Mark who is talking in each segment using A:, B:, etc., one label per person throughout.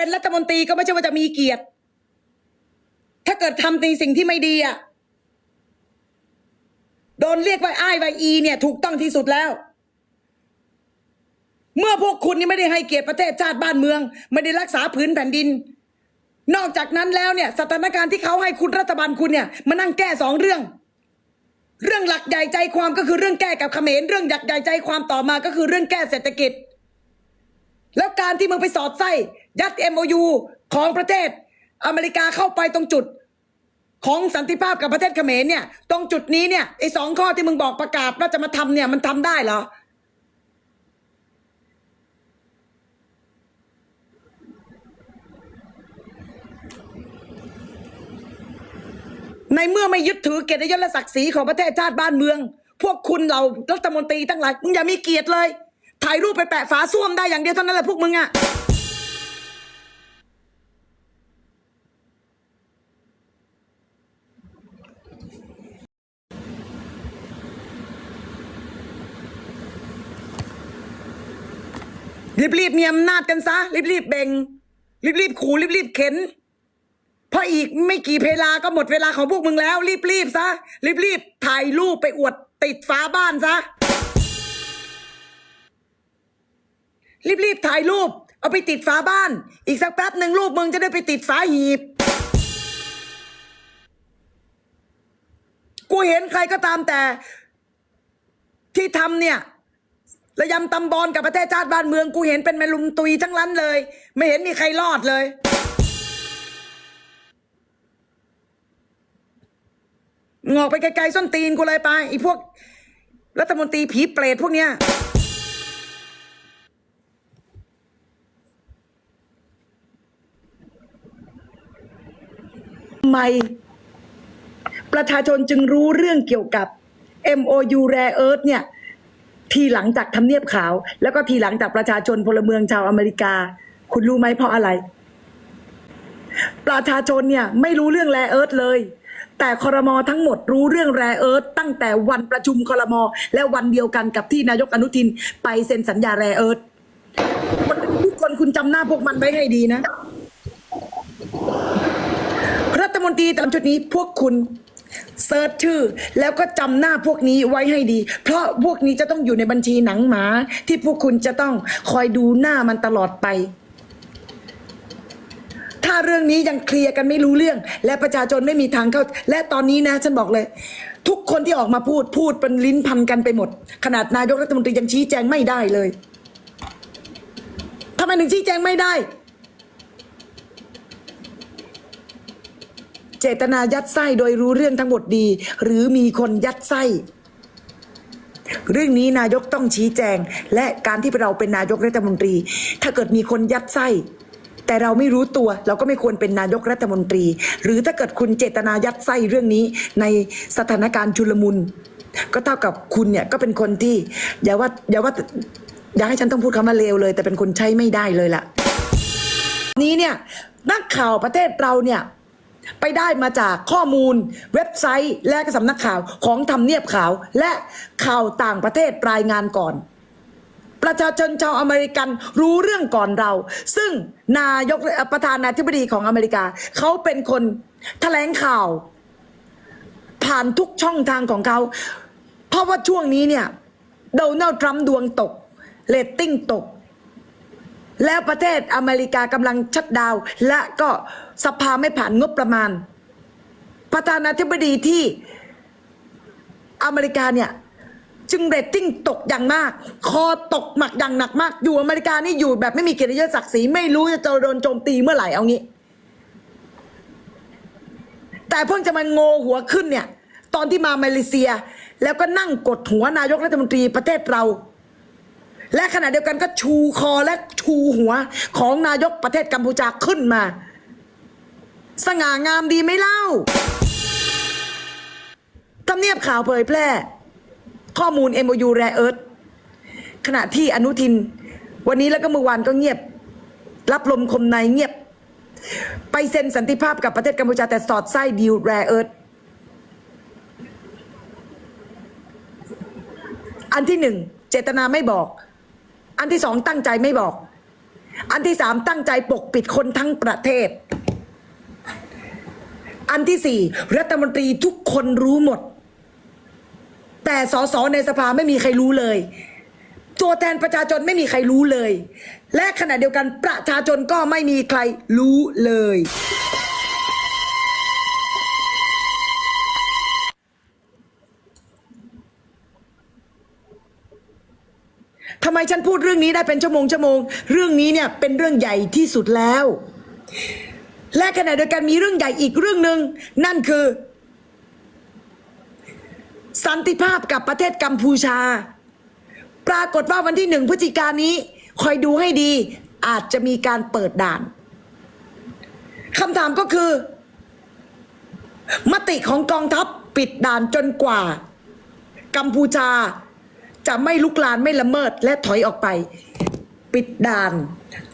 A: เป็นรัฐมนตรีก็ไม่ใช่ว่าจะมีเกียรติ ถ้าเกิดทำในสิ่งที่ไม่ดีอะโดนเรียกว่าอ้ายว่าอี เนี่ย ถูกต้องที่สุดแล้ว เมื่อพวกคุณนี่ไม่ได้ให้เกียรติประเทศชาติบ้านเมือง ไม่ได้รักษาพื้นแผ่นดิน นอกจากนั้นแล้วเนี่ย สถานการณ์ที่เขาให้คุณรัฐบาลคุณเนี่ยมานั่งแก้สองเรื่อง เรื่องหลักใหญ่ใจความก็คือเรื่องแก้กับเขมรเรื่องหลักใหญ่ใจความต่อมาก็คือเรื่องแก้เศรษฐกิจ แล้วการที่มึงไปสอดไส้ ยัด MOU ของประเทศอเมริกาเข้าไปตรงจุด ของสันติภาพกับประเทศเขมรเนี่ย ตรงจุดนี้เนี่ยไอ้สองข้อที่มึงบอกประกาศว่าจะมาทำเนี่ยมันทำได้เหรอในเมื่อไม่ยึดถือเกียรติยศและศักดิ์ศรีของประเทศชาติบ้านเมือง พวกคุณเรารัฐมนตรีทั้งหลายมึงอย่ามีเกียรติเลย ถ่ายรูปไปแปะฝาส้วมได้อย่างเดียวเท่านั้นแหละพวกมึงอะ รีบๆมีอำนาจกันซะ รีบๆเบ่งรีบๆขู่รีบๆเข็น เพราะอีกไม่กี่เพลาก็หมดเวลาของพวกมึงแล้ว รีบๆซะ รีบๆถ่ายรูปไปอวดติดฝาบ้านซะ รีบๆถ่ายรูป เอาไปติดฝาบ้าน อีกสักแป๊บหนึ่งรูปมึงจะได้ไปติดฝาหีบกูเห็นใครก็ตามแต่ ที่ทำเนี่ย ระยำตำบอลกับประเทศชาติบ้านเมืองกูเห็นเป็นแมลุมตุยทั้งนั้นเลย ไม่เห็นมีใครรอดเลย งอกไปไกลๆส้นตีนกูเลยไปไอีพวก รัฐมนตรีผีเปรตพวกเนี้ยทำไมประชาชนจึงรู้เรื่องเกี่ยวกับ MOU Rare Earth เนี่ย ทีหลังจากทำเนียบขาว แล้วก็ทีหลังจากประชาชนพลเมืองชาวอเมริกา คุณรู้ไหมเพราะอะไร ประชาชนเนี่ยไม่รู้เรื่องแรเอิร์ธเลย แต่คอรมอทั้งหมดรู้เรื่องแรเอิร์ธตั้งแต่วันประชุมคอรมอและวันเดียวกันกับที่นายกอนุทินไปเซ็นสัญญาแรเอิร์ธทุกคนคุณจำหน้าพวกมันไว้ให้ดีนะรัฐมนตรีตามชุดนี้พวกคุณ เซิร์ชชื่อ แล้วก็จำหน้าพวกนี้ไว้ให้ดี เพราะพวกนี้จะต้องอยู่ในบัญชีหนังหมา ที่พวกคุณจะต้องคอยดูหน้ามันตลอดไป ถ้าเรื่องนี้ยังเคลียร์กันไม่รู้เรื่อง และประชาชนไม่มีทางเข้า และตอนนี้นะ ฉันบอกเลย ทุกคนที่ออกมาพูดพูดเป็นลิ้นพันกันไปหมด ขนาดนายกรัฐมนตรียังชี้แจงไม่ได้เลยทำไมถึงชี้แจงไม่ได้ เจตนายัดไส้โดยรู้เรื่องทั้งหมดดี หรือมีคนยัดไส้เรื่องนี้นายกต้องชี้แจง และการที่เราเป็นนายกรัฐมนตรี ถ้าเกิดมีคนยัดไส้ แต่เราไม่รู้ตัวเราก็ไม่ควรเป็นนายกรัฐมนตรี หรือถ้าเกิดคุณเจตนายัดไส้เรื่องนี้ในสถานการณ์ชุลมุน ก็เท่ากับคุณเนี่ยก็เป็นคนที่อย่าว่าอย่าว่าอย่าให้ฉันต้องพูดคำว่าเลวเลย แต่เป็นคนใช้ไม่ได้เลยล่ะ นี้เนี่ยนักข่าวประเทศเราเนี่ย ไปได้มาจากข้อมูลเว็บไซต์ และก็สำนักข่าวของทำเนียบข่าว และข่าวต่างประเทศรายงานก่อน ประชาชนชาวอเมริกันรู้เรื่องก่อนเรา ซึ่งนายกประธานาธิบดีของอเมริกา เขาเป็นคนแถลงข่าว ผ่านทุกช่องทางของเขา เพราะว่าช่วงนี้เนี่ยโดนัลด์ทรัมป์ดวงตกเรตติ้งตก แล้วประเทศอเมริกากำลังชัดดาวและก็ สภาไม่ผ่านงบประมาณ ประธานาธิบดีที่อเมริกาเนี่ย จึงเรตติ้งตกอย่างมาก คอตกหมักอย่างหนักมาก อยู่อเมริกานี่อยู่แบบไม่มีเกียรติยศศักดิ์ศรีไม่รู้จะโดนโจมตีเมื่อไหร่เอางี้ แต่เพิ่งจะมาโงหัวขึ้นเนี่ย ตอนที่มามาเลเซีย แล้วก็นั่งกดหัวนายกรัฐมนตรีประเทศเรา และขณะเดียวกันก็ชูคอและชูหัวของนายกประเทศกัมพูชาขึ้นมา สง่างามดีไหมเล่าทำเนียบข่าวเผยแพร่ ข้อมูล MOU แรเอิร์ธขณะที่อนุทิน วันนี้แล้วก็เมื่อวานก็เงียบ รับลมคมในเงียบ ไปเซ็นสันติภาพกับประเทศกัมพูชาแต่สอดไส้ดีลแรเอิร์ธอันที่หนึ่งเจตนาไม่บอก อันที่สองตั้งใจไม่บอก อันที่สามตั้งใจปกปิดคนทั้งประเทศ อันที่สี่รัฐมนตรีทุกคนรู้หมด แต่สสในสภาไม่มีใครรู้เลย ตัวแทนประชาชนไม่มีใครรู้เลย และขณะเดียวกันประชาชนก็ไม่มีใครรู้เลย ทำไมฉันพูดเรื่องนี้ได้เป็นชั่วโมงชั่วโมง เรื่องนี้เนี่ยเป็นเรื่องใหญ่ที่สุดแล้ว และขณะเดียวกันมีเรื่องใหญ่อีกเรื่องหนึ่งนั่นคือ สันติภาพกับประเทศกัมพูชา ปรากฏว่าวันที่หนึ่งพฤศจิกายนนี้ คอยดูให้ดี อาจจะมีการเปิดด่านคำถามก็คือ มติของกองทัพปิดด่านจนกว่า กัมพูชา จะไม่ลุกลานไม่ละเมิดและถอยออกไป ปิดด่าน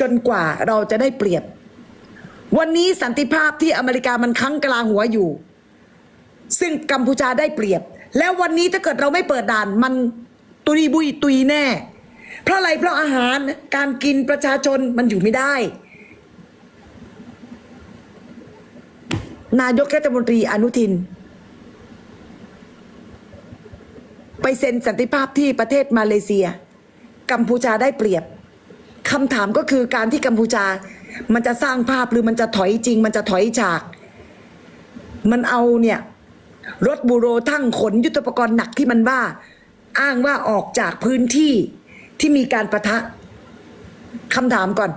A: จนกว่าเราจะได้เปรียบ วันนี้สันติภาพที่อเมริกามันค้างกลาหัวอยู่ ซึ่งกัมพูชาได้เปรียบ แล้ววันนี้ถ้าเกิดเราไม่เปิดด่านมันตุยบุยตุยแน่ เพราะอะไรเพราะอาหารการกินประชาชนมันอยู่ไม่ได้ นายกรัฐมนตรีอนุทิน ไปเซ็นสันติภาพที่ประเทศมาเลเซีย กัมพูชาได้เปรียบคำถามก็คือการที่กัมพูชา มันจะสร้างภาพหรือมันจะถอยจริง มันจะถอยฉาก มันเอาเนี่ย รถบูโรทั้งขนยุทธปกรณ์หนักที่มันว่า อ้างว่าออกจากพื้นที่ที่มีการประทะคำถามก่อน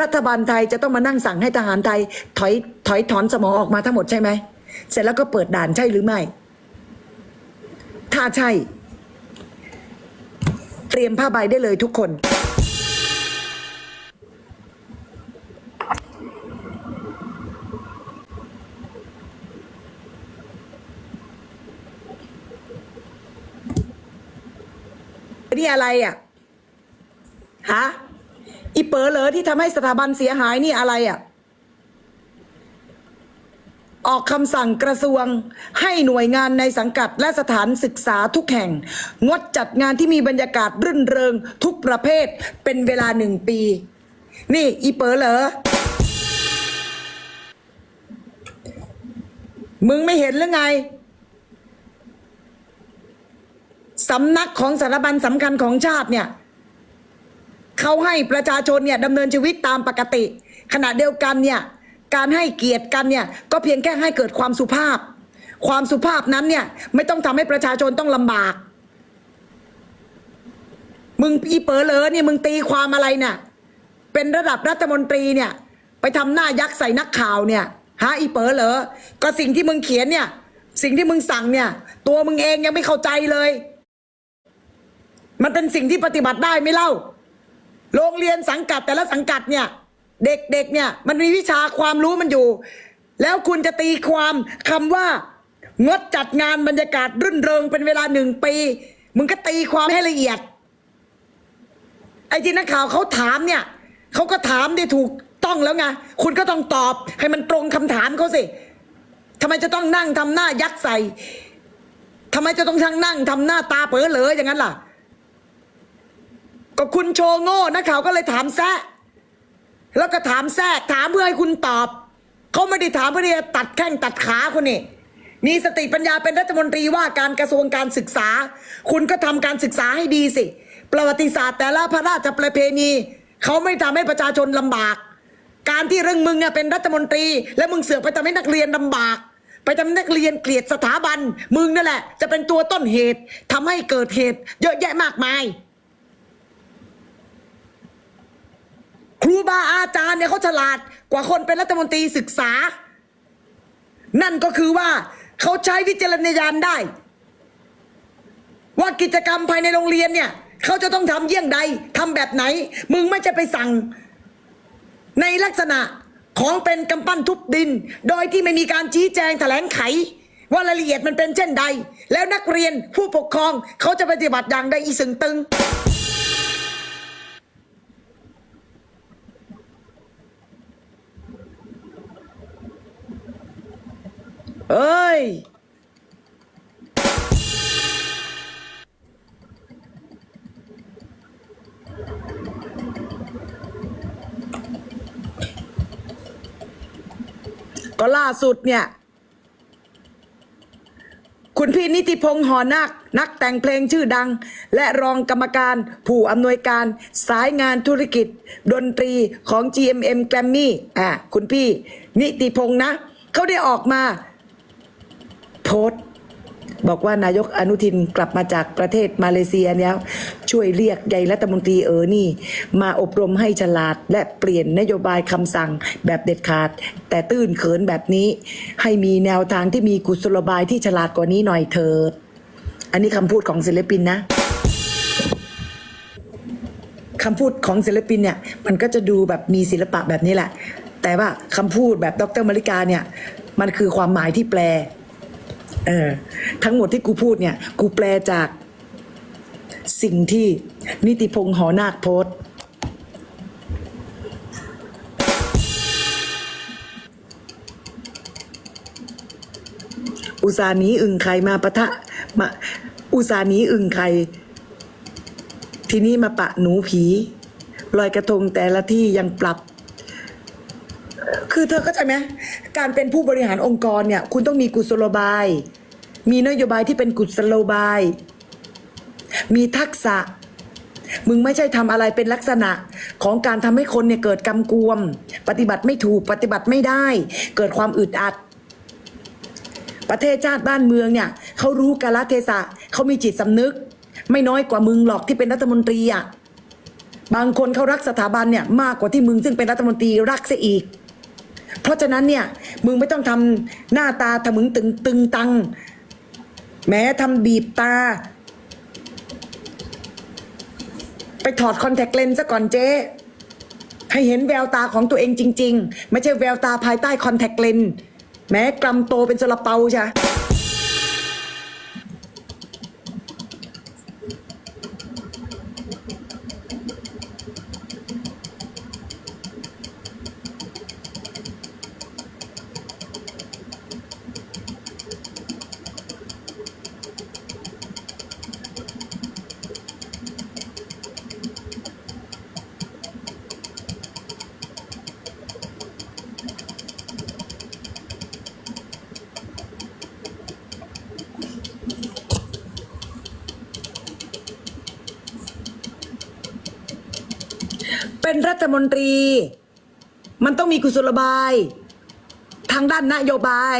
A: รัฐบาลไทยจะต้องมานั่งสั่งให้ทหารไทย ถอยถอยถอนสมองออกมาทั้งหมดใช่ไหมเสร็จแล้วก็เปิดด่านใช่หรือไม่ ถ้าใช่ เตรียมผ้าใบได้เลยทุกคน นี่อะไรอะฮะอีเป๋อเหรอที่ทำให้สถาบันเสียหายนี่อะไรอะออกคำสั่งกระทรวงให้หน่วยงานในสังกัดและสถานศึกษาทุกแห่ง งดจัดงานที่มีบรรยากาศรื่นเริงทุกประเภทเป็นเวลาหนึ่งปี นี่ อีเป๋อเหรอ มึงไม่เห็นหรือไง สำนักของสถาบันสำคัญของชาติเนี่ยเขาให้ประชาชนเนี่ยดำเนินชีวิตตามปกติ ขณะเดียวกันเนี่ยการให้เกียรติกันเนี่ยก็เพียงแค่ให้เกิดความสุภาพ ความสุภาพนั้นเนี่ยไม่ต้องทำให้ประชาชนต้องลำบาก มึงอีเป๋อเลอเนี่ยมึงตีความอะไรเนี่ยเป็นระดับรัฐมนตรีเนี่ยไปทำหน้ายักษ์ใส่นักข่าวเนี่ยฮะอีเป๋อเหรอก็สิ่งที่มึงเขียนเนี่ยสิ่งที่มึงสั่งเนี่ย ตัวมึงเองยังไม่เข้าใจเลย มันเป็นสิ่งที่ปฏิบัติได้ไม่เล่า โรงเรียนสังกัดแต่ละสังกัดเนี่ย เด็กๆเนี่ย มันมีวิชาความรู้มันอยู่ แล้วคุณจะตีความคำว่างดจัดงานบรรยากาศรื่นเริงเป็นเวลาหนึ่งปี มึงก็ตีความให้ละเอียด ไอ้ที่นักข่าวเขาถามเนี่ยเขาก็ถามได้ถูกต้องแล้วไงคุณก็ต้องตอบให้มันตรงคำถามเขาสิทำไมจะต้องนั่งทำหน้ายักษ์ใส่ทำไมจะต้องทั้งนั่งทำหน้าตาเป๋อเหลออย่างนั้นล่ะ ก็คุณโชว์โง่นักข่าวก็เลยถามแซะแล้วก็ถามแทรกถามเพื่อให้คุณตอบเขาไม่ได้ถามเพื่อจะตัดแข้งตัดขาคุณนี่มีสติปัญญาเป็นรัฐมนตรีว่าการกระทรวงการศึกษา คุณก็ทำการศึกษาให้ดีสิ ประวัติศาสตร์แต่ละพระราชประเพณีเขาไม่ทำให้ประชาชนลำบาก การที่เรื่องมึงเนี่ยเป็นรัฐมนตรี และมึงเสือกไปทำให้นักเรียนลำบาก ไปทำให้นักเรียนเกลียดสถาบัน มึงนั่นแหละ จะเป็นตัวต้นเหตุทำให้เกิดเหตุ เยอะแยะมากมาย รูบาอาจารย์เนี่ยเขาฉลาดกว่าคนเป็นรัฐมนตรีศึกษา นั่นก็คือว่าเขาใช้วิจารณญาณได้ ว่ากิจกรรมภายในโรงเรียนเนี่ยเขาจะต้องทำเยี่ยงใดทำแบบไหน มึงไม่จะไปสั่ง ในลักษณะของเป็นกำปั้นทุบดิน โดยที่ไม่มีการชี้แจงแถลงไข ว่ารายละเอียดมันเป็นเช่นใด แล้วนักเรียนผู้ปกครองเขาจะปฏิบัติอย่างใดอีสึงตึง เอ้ย ก็ล่าสุดเนี่ย คุณพี่นิติพงษ์หอนัก นักแต่งเพลงชื่อดัง และรองกรรมการผู้อำนวยการสายงานธุรกิจ ดนตรีของ GMM Grammy อ่าคุณพี่นิติพงษ์นะ เขาได้ออกมา โพสต์บอกว่านายกอนุทินกลับมาจากประเทศมาเลเซียแล้วช่วยเรียกใหญ่รัฐมนตรีเออนี่ มาอบรมให้ฉลาดและเปลี่ยนนโยบายคำสั่งแบบเด็ดขาด แต่ตื้นเขินแบบนี้ ให้มีแนวทางที่มีกุศโลบายที่ฉลาดกว่านี้หน่อยเถิดอันนี้คำพูดของศิลปินนะคำพูดของศิลปินเนี่ย มันก็จะดูแบบมีศิลปะแบบนี้แหละ แต่ว่าคำพูดแบบดรมาริกาเนี่ย มันคือความหมายที่แปล เออ ทั้งหมดที่กูพูดเนี่ย กูแปลจากสิ่งที่นิติพงษ์หอนาคโพสอุสานีอึ่งไข่มาปะทะมาอุสานีอึ่งไข่ทีนี้มาปะหนูผีลอยกระทงแต่ละที่ยังปรับ คือเธอเข้าใจไหมการเป็นผู้บริหารองค์กรเนี่ย คุณต้องมีกุศโลบาย มีนโยบายที่เป็นกุศโลบาย มีทักษะ มึงไม่ใช่ทำอะไรเป็นลักษณะของการทำให้คนเนี่ยเกิดกำกวม ปฏิบัติไม่ถูกปฏิบัติไม่ได้ เกิดความอึดอัด ประเทศชาติบ้านเมืองเนี่ยเขารู้กาลเทศะเขามีจิตสำนึก ไม่น้อยกว่ามึงหรอกที่เป็นรัฐมนตรีอะบางคนเขารักสถาบันเนี่ยมากกว่าที่มึงซึ่งเป็นรัฐมนตรีรักเสียอีก เพราะฉะนั้นเนี่ยมึงไม่ต้องทำหน้าตาทะมึงตึงตึงตัง แม้ทำบีบตา ไปถอดคอนแทคเลนส์ซะก่อนเจ๊ ให้เห็นแววตาของตัวเองจริง ๆ ไม่ใช่แววตาภายใต้คอนแทคเลนส์แม้กลำโตเป็นซาลาเปาใช่ เป็นรัฐมนตรี มันต้องมีกุศลบาย ทางด้านนโยบาย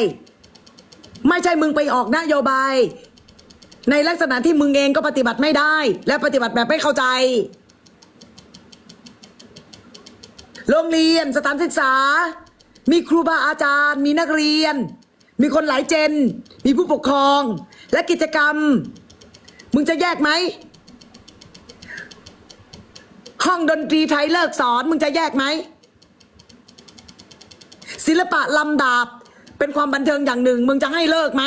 A: ไม่ใช่มึงไปออกนโยบาย ในลักษณะที่มึงเองก็ปฏิบัติไม่ได้ และปฏิบัติแบบไม่เข้าใจ โรงเรียนสถานศึกษา มีครูบาอาจารย์ มีนักเรียน มีคนหลายเจน มีผู้ปกครอง และกิจกรรม มึงจะแยกไหม ห้องดนตรีไทยเลิกสอนมึงจะแยกไหม ศิลปะลำดาบ เป็นความบันเทิงอย่างหนึ่ง มึงจะให้เลิกไหม